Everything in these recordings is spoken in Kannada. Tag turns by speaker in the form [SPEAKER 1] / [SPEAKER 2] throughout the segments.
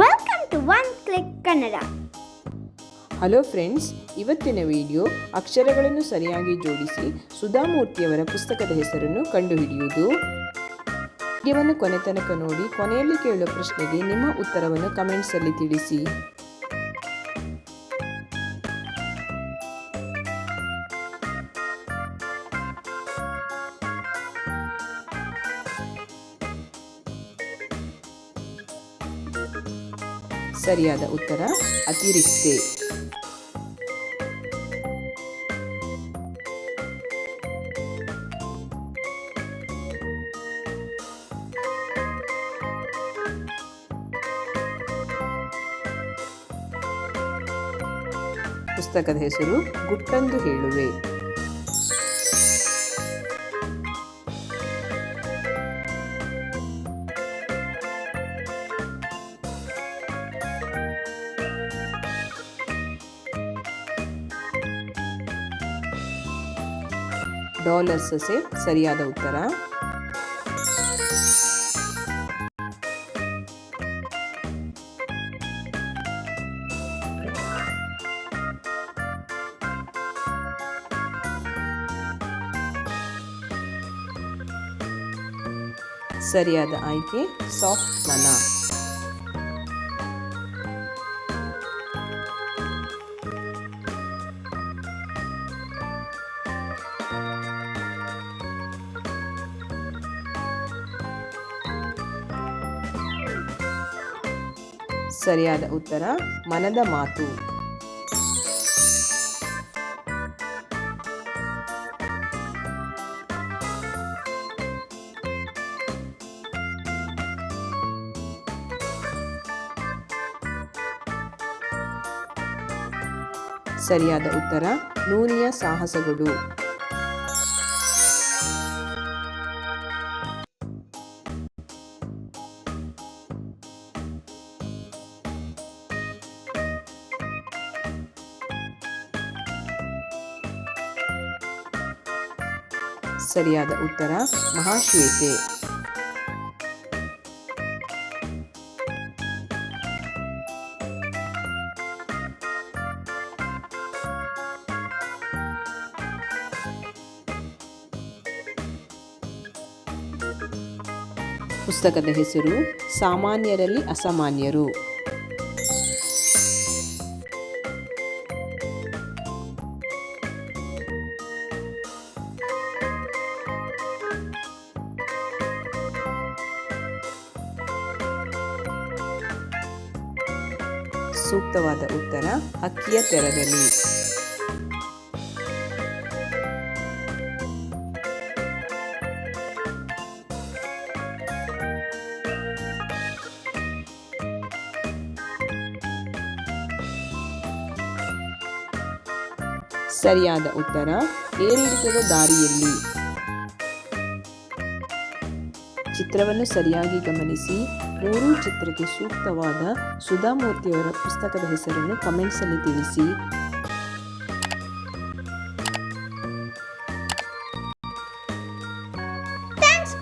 [SPEAKER 1] Welcome to one click Kannada
[SPEAKER 2] hello friends ಇವತ್ತಿನ ವಿಡಿಯೋ ಅಕ್ಷರಗಳನ್ನು ಸರಿಯಾಗಿ ಜೋಡಿಸಿ ಸುಧಾಮೂರ್ತಿಯವರ ಪುಸ್ತಕದ ಹೆಸರನ್ನು ಕಂಡುಹಿಡಿಯುವುದು. ವಿಡಿಯೋವನ್ನು ಕೊನೆ ತನಕ ನೋಡಿ, ಕೊನೆಯಲ್ಲಿ ಕೇಳುವ ಪ್ರಶ್ನೆಗೆ ನಿಮ್ಮ ಉತ್ತರವನ್ನು ಕಮೆಂಟ್ಸಲ್ಲಿ ತಿಳಿಸಿ. ಸರಿಯಾದ ಉತ್ತರ ಅತಿರಿಕ್ತೆ. ಪುಸ್ತಕದ ಹೆಸರು ಗುಟ್ಟಂದು ಹೇಳುವೆ. ಡಾಲರ್ ಸೊಸೆ ಸರಿಯಾದ ಉತ್ತರ ಸರಿಯಾದ ಆಯ್ಕೆ ಸಾಫ್ಟ್ ಮನ ಸರಿಯಾದ ಉತ್ತರ ಮನದ ಮಾತು. ಸರಿಯಾದ ಉತ್ತರ ನೂನಿಯ ಸಾಹಸಗಳು. ಸರಿಯಾದ ಉತ್ತರ ಮಹಾಶ್ವೇತೆ. ಪುಸ್ತಕದ ಹೆಸರು ಸಾಮಾನ್ಯರಲ್ಲಿ ಅಸಾಮಾನ್ಯರು. ಸೂಕ್ತವಾದ ಉತ್ತರ ಅಕ್ಕಿಯ ತೆರದಲ್ಲಿ. ಸರಿಯಾದ ಉತ್ತರ ಏರಿಳಿತದ ದಾರಿಯಲ್ಲಿ. ಚಿತ್ರವನ್ನು ಸರಿಯಾಗಿ ಗಮನಿಸಿ. ಮೂರೂ ಚಿತ್ರಕ್ಕೆ ಸೂಕ್ತವಾದ ಸುಧಾಮೂರ್ತಿಯವರ ಪುಸ್ತಕದ ಹೆಸರನ್ನು ಕಮೆಂಟ್ಸಲ್ಲಿ ತಿಳಿಸಿ.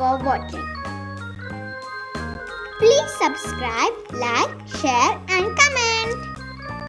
[SPEAKER 1] For watching please subscribe like share and comment